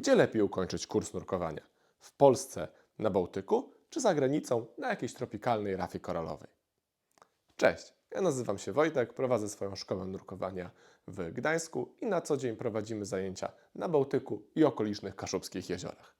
Gdzie lepiej ukończyć kurs nurkowania? W Polsce, na Bałtyku, czy za granicą, na jakiejś tropikalnej rafie koralowej? Cześć, ja nazywam się Wojtek, prowadzę swoją szkołę nurkowania w Gdańsku i na co dzień prowadzimy zajęcia na Bałtyku i okolicznych kaszubskich jeziorach.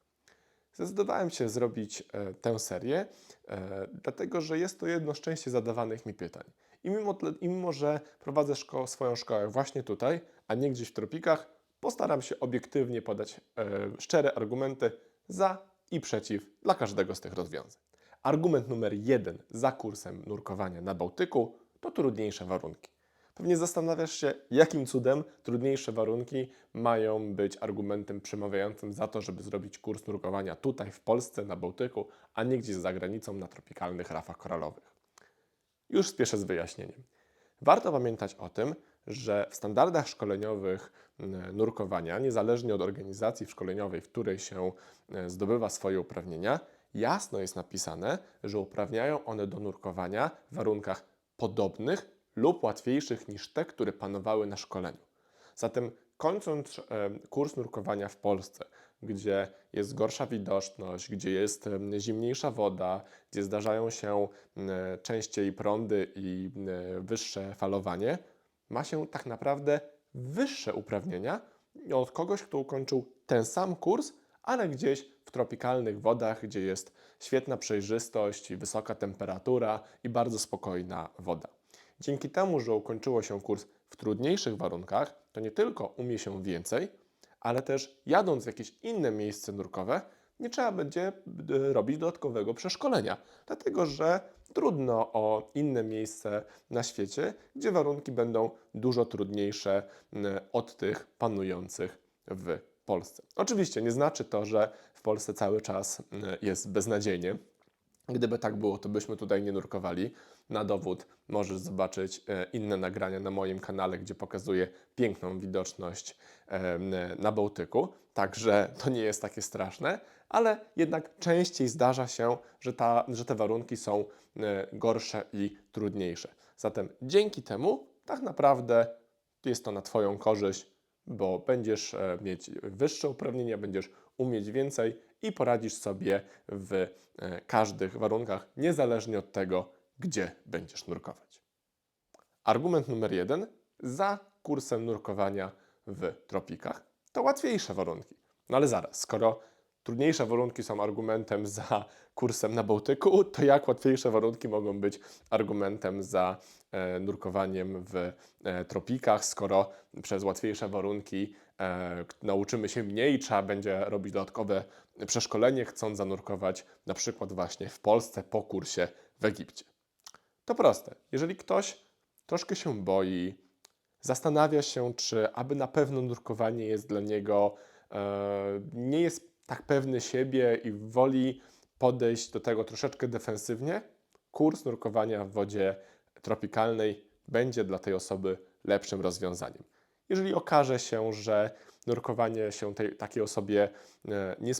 Zdecydowałem się zrobić e, tę serię, e, dlatego że jest to jedno z częściej zadawanych mi pytań. I mimo, i mimo że prowadzę szko- swoją szkołę właśnie tutaj, a nie gdzieś w tropikach, postaram się obiektywnie podać e, szczere argumenty za i przeciw dla każdego z tych rozwiązań. Argument numer jeden za kursem nurkowania na Bałtyku to trudniejsze warunki. Pewnie zastanawiasz się, jakim cudem trudniejsze warunki mają być argumentem przemawiającym za to, żeby zrobić kurs nurkowania tutaj w Polsce, na Bałtyku, a nie gdzieś za granicą na tropikalnych rafach koralowych. Już spieszę z wyjaśnieniem. Warto pamiętać o tym, że w standardach szkoleniowych m, nurkowania, niezależnie od organizacji szkoleniowej, w której się e, zdobywa swoje uprawnienia, jasno jest napisane, że uprawniają one do nurkowania w warunkach podobnych lub łatwiejszych niż te, które panowały na szkoleniu. Zatem kończąc e, kurs nurkowania w Polsce, gdzie jest gorsza widoczność, gdzie jest zimniejsza woda, gdzie zdarzają się częściej prądy i wyższe falowanie, ma się tak naprawdę wyższe uprawnienia od kogoś, kto ukończył ten sam kurs, ale gdzieś w tropikalnych wodach, gdzie jest świetna przejrzystość, wysoka temperatura i bardzo spokojna woda. Dzięki temu, że ukończyło się kurs w trudniejszych warunkach, to nie tylko umie się więcej, ale też jadąc w jakieś inne miejsce nurkowe, nie trzeba będzie e, robić dodatkowego przeszkolenia, dlatego że trudno o inne miejsce na świecie, gdzie warunki będą dużo trudniejsze od tych panujących w Polsce. Oczywiście nie znaczy to, że w Polsce cały czas jest beznadziejnie. Gdyby tak było, to byśmy tutaj nie nurkowali. Na dowód możesz zobaczyć e, inne nagrania na moim kanale, gdzie pokazuję piękną widoczność em, na Bałtyku. Także to nie jest takie straszne, ale jednak częściej zdarza się, że, ta, że te warunki są e, gorsze i trudniejsze. Zatem dzięki temu tak naprawdę jest to na Twoją korzyść, bo będziesz e, mieć wyższe uprawnienia, będziesz umieć więcej i poradzisz sobie w e, każdych warunkach, niezależnie od tego, gdzie będziesz nurkować. Argument numer jeden za kursem nurkowania w tropikach to łatwiejsze warunki. No ale zaraz, skoro trudniejsze warunki są argumentem za kursem na Bałtyku, to jak łatwiejsze warunki mogą być argumentem za e, nurkowaniem w e, tropikach, skoro przez łatwiejsze warunki e, nauczymy się mniej, trzeba będzie robić dodatkowe przeszkolenie, chcąc zanurkować na przykład właśnie w Polsce po kursie w Egipcie. To proste. Jeżeli ktoś troszkę się boi, zastanawia się, czy aby na pewno nurkowanie jest dla niego, e, nie jest tak pewny siebie i woli podejść do tego troszeczkę defensywnie, kurs nurkowania w wodzie tropikalnej będzie dla tej osoby lepszym rozwiązaniem. Jeżeli okaże się, że nurkowanie się tej, takiej osobie e, nie,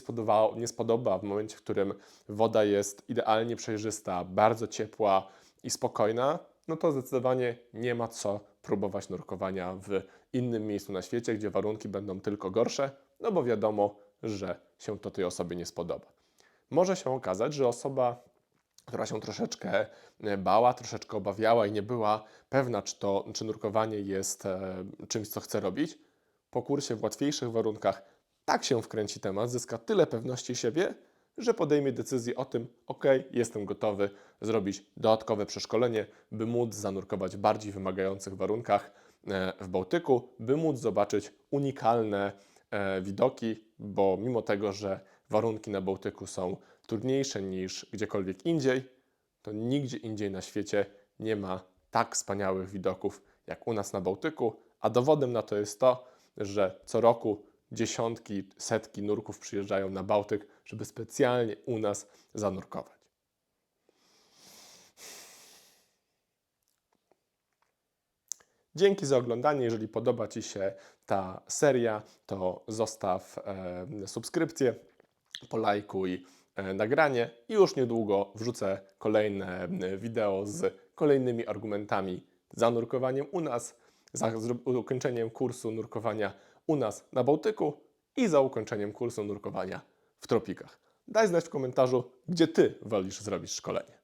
nie spodoba w momencie, w którym woda jest idealnie przejrzysta, bardzo ciepła i spokojna, no to zdecydowanie nie ma co próbować nurkowania w innym miejscu na świecie, gdzie warunki będą tylko gorsze, no bo wiadomo, że się to tej osobie nie spodoba. Może się okazać, że osoba, która się troszeczkę e, bała, troszeczkę obawiała i nie była pewna, czy, to, czy nurkowanie jest e, czymś, co chce robić, po kursie w łatwiejszych warunkach tak się wkręci temat, zyska tyle pewności siebie, że podejmie decyzję o tym, ok, jestem gotowy zrobić dodatkowe przeszkolenie, by móc zanurkować w bardziej wymagających warunkach e, w Bałtyku, by móc zobaczyć unikalne widoki, bo mimo tego, że warunki na Bałtyku są trudniejsze niż gdziekolwiek indziej, to nigdzie indziej na świecie nie ma tak wspaniałych widoków jak u nas na Bałtyku, a dowodem na to jest to, że co roku dziesiątki, setki nurków przyjeżdżają na Bałtyk, żeby specjalnie u nas zanurkować. Dzięki za oglądanie. Jeżeli podoba Ci się ta seria, to zostaw e, subskrypcję, polajkuj nagranie i już niedługo wrzucę kolejne e, wideo z kolejnymi argumentami za nurkowaniem u nas, za ukończeniem kursu nurkowania u nas na Bałtyku i za ukończeniem kursu nurkowania w tropikach. Daj znać w komentarzu, gdzie Ty wolisz zrobić szkolenie.